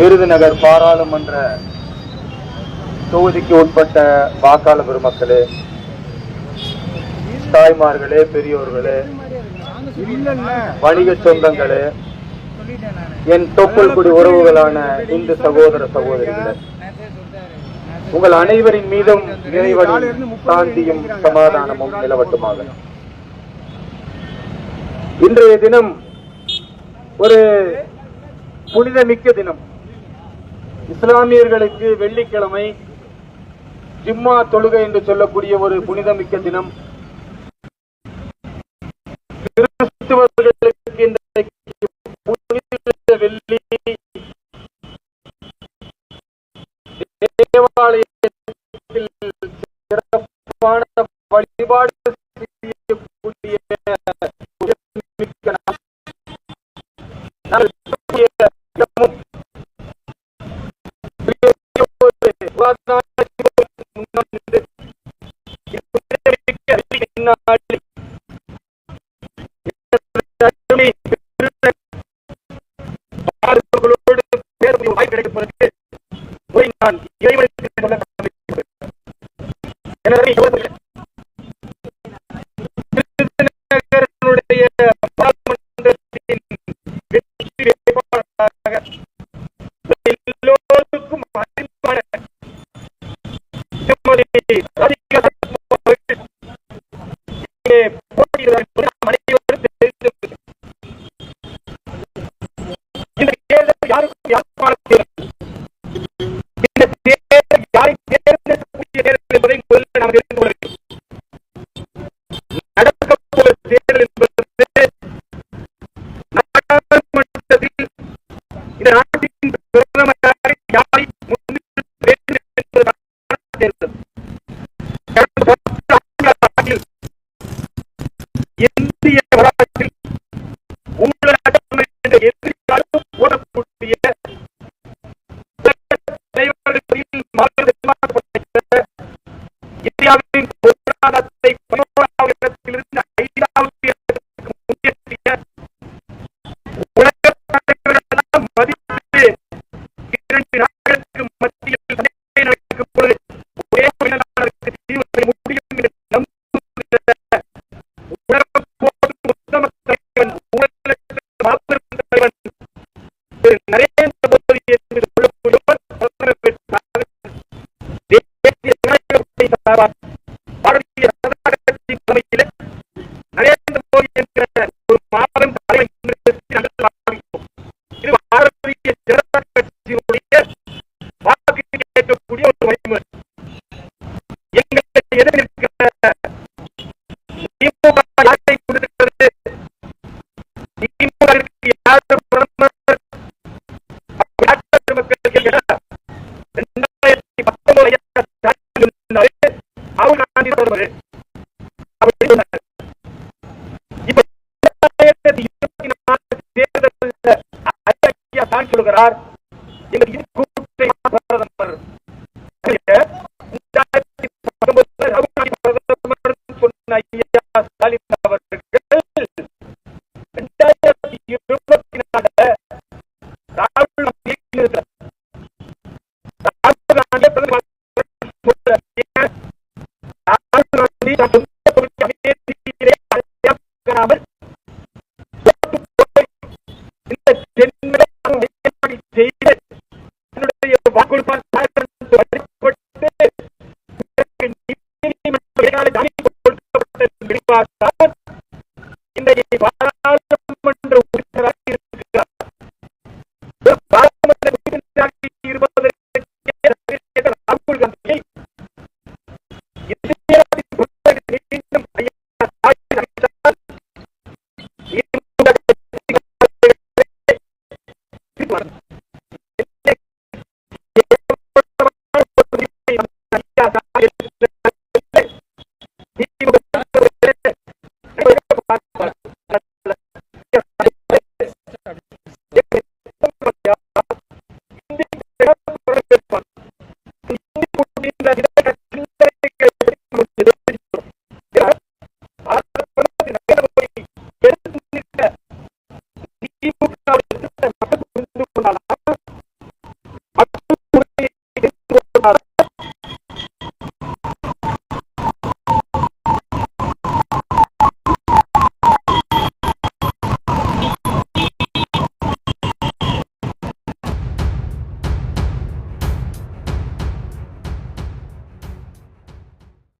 விருதுநகர் பாராளுமன்ற தொகுதிக்கு உட்பட்ட வாக்காளர் பெருமக்களே தாய்மார்களே பெரியோர்களே வணிக சொந்தங்களே என் தொப்புள் உறவுகளான இந்து சகோதர சகோதரிகளே உங்கள் அனைவரின் மீதும் நினைவனும் சாந்தியும் சமாதானமும் நிலவட்டுமாக. இன்றைய தினம் ஒரு புனிதமிக்க தினம். இஸ்லாமியர்களுக்கு வெள்ளிக்கிழமை ஜிம்மா தொழுகை என்று சொல்லக்கூடிய ஒரு புனிதமிக்க தினம். இருக்கிறார் தேர்தல் என்பது நாடாளுமன்றத்தில் Bye-bye. வருவாரு தேர்தல் சொல்கிறார்